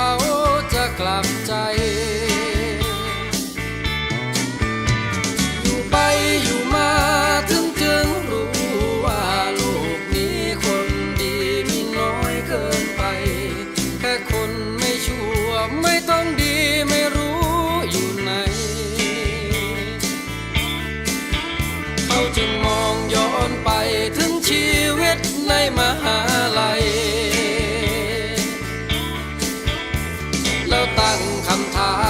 เขาจะกลับใจ อยู่ไปอยู่มาถึงจึงรู้ว่าลูกนี้คนดีมีน้อยเกินไป แค่คนไม่ชั่วไม่ต้องดีไม่รู้อยู่ไหน เขาจึง ตั้งคำถาม